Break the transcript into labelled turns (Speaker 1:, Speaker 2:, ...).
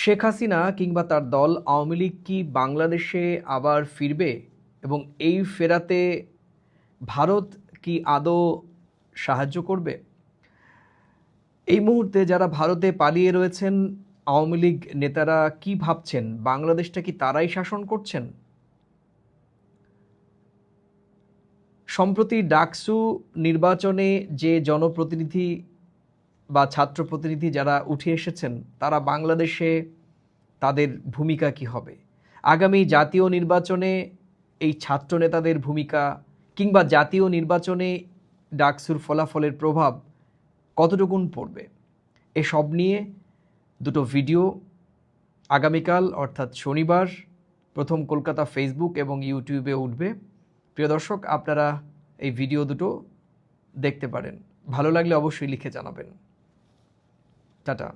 Speaker 1: শেখ হাসিনা কিংবা তার দল আওয়ামী লীগ কি বাংলাদেশে আবার ফিরবে এবং এই ফেরাতে ভারত কি আদৌ সাহায্য করবে? এই মুহূর্তে যারা ভারতে পালিয়ে রয়েছেন আওয়ামী লীগ নেতারা কি ভাবছেন? বাংলাদেশটা কি তারাই শাসন করছেন? সম্প্রতি ডাকসু নির্বাচনে যে জনপ্রতিনিধি বা ছাত্র প্রতিনিধি যারা উঠে এসেছেন, তারা বাংলাদেশে তাদের ভূমিকা কি হবে? আগামী জাতীয় নির্বাচনে এই ছাত্র নেতাদের ভূমিকা কিংবা জাতীয় নির্বাচনে ডাকসুর ফলাফলের প্রভাব কতটুকুন পড়বে? এসব নিয়ে দুটো ভিডিও আগামীকাল, অর্থাৎ শনিবার, প্রথম কলকাতা ফেসবুক এবং ইউটিউবে উঠবে। প্রিয় দর্শক, আপনারা এই ভিডিও দুটো দেখতে পারেন। ভালো লাগলে অবশ্যই লিখে জানাবেন। Tada.